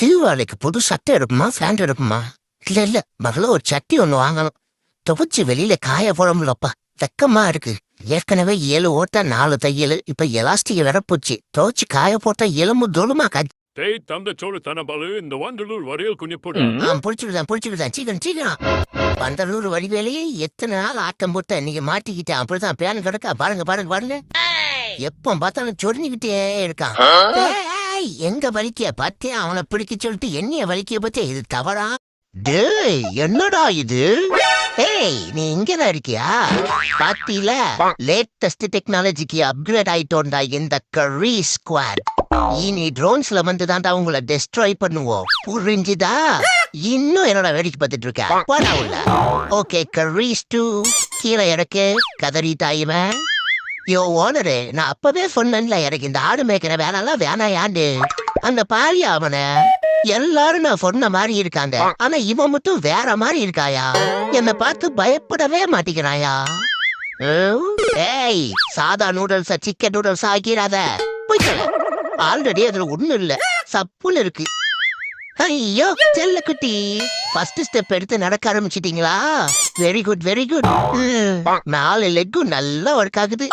தீபாவளிக்கு புது சட்டை எடுக்குமா ஃபேண்ட் எடுக்குமா இல்ல இல்ல மகள ஒரு சட்டி ஒண்ணு வாங்கணும். துவைச்சு வெளியில காய போடமுலப்பா வெக்கமா இருக்கு. ஏற்கனவே ஏழு ஓட்ட நாலு தையல் இப்ப எலாஸ்டிக் வேற போச்சு. துவைச்சு காய போட்டா எலும்பு தோலுமா காய்ச்சி டேய் தந்த சோறு தனபாலு இந்த வண்டலூர் வரையில் கொஞ்சம் போடு. ஆ புடிச்சுக்கிட்டான் புடிச்சுக்கிட்டான் சீக்கிரம் சீக்கிரம். பந்தலூர் வடிவேலையே எத்தனை நாள் ஆட்டம் போட்ட நீங்க மாட்டிக்கிட்டேன். அப்படிதான் பேன் கிடக்கா? பாருங்க பாருங்க பாருங்க. எப்போ பார்த்தாலும் சொரிஞ்சுக்கிட்டே இருக்கான். ஏய், எங்க வலிக்க பாத்தியா அவனை பிடிக்க சொல்லிட்டு என்னைய வலிக்க பத்தியா இது தவறா? டேய் என்னடா இது? ஏய் நீ இங்கதான் இருக்கியா? பாத்தீல லேட்டஸ்ட் டெக்னாலஜிக்கு அப்கிரேட் ஆயிட்டோம்டா இந்த கரி ஸ்குவாட் இனி ட்ரோன்ஸ்ல வந்து தான்டா உங்களை டெஸ்ட்ராய் பண்ணுவோம். புரிஞ்சுதா? இன்னும் என்னோட வேடிக்கை பார்த்துட்டு இருக்க. போடா உள்ள. ஓகே கரீஸ் டூ கீழே இறக்கு. கதறி தாயுமே யோ ஓனரு நான் அப்பவே சொன்னேன்ல எனக்கு இந்த ஆடு மேய்க்கிற வேலைலாம் வேணாயாண்டு. அந்த பாரி அவனை? எல்லாரும் நான் சொன்ன மாதிரி இருக்காங்க. ஆனா இவன் மட்டும் வேற மாதிரி இருக்காயா? என்னை பார்த்து பயப்படவே மாட்டேங்கிறாயா? ஏய் சாதா நூடுல்ஸ சிக்கன் நூடுல்ஸ் ஆக்கிடாத. ஆல்ரெடி அதுல ஒண்ணும் இல்ல. சப்புன்னு இருக்கு. ஐயோ செல்லக்குட்டி. ஃபர்ஸ்ட் ஸ்டெப் எடுத்து நடக்க ஆரம்பிச்சிட்டீங்களா? வெரி குட் வெரி குட் நாலு லெக்கும் நல்லா ஒர்க் ஆகுது.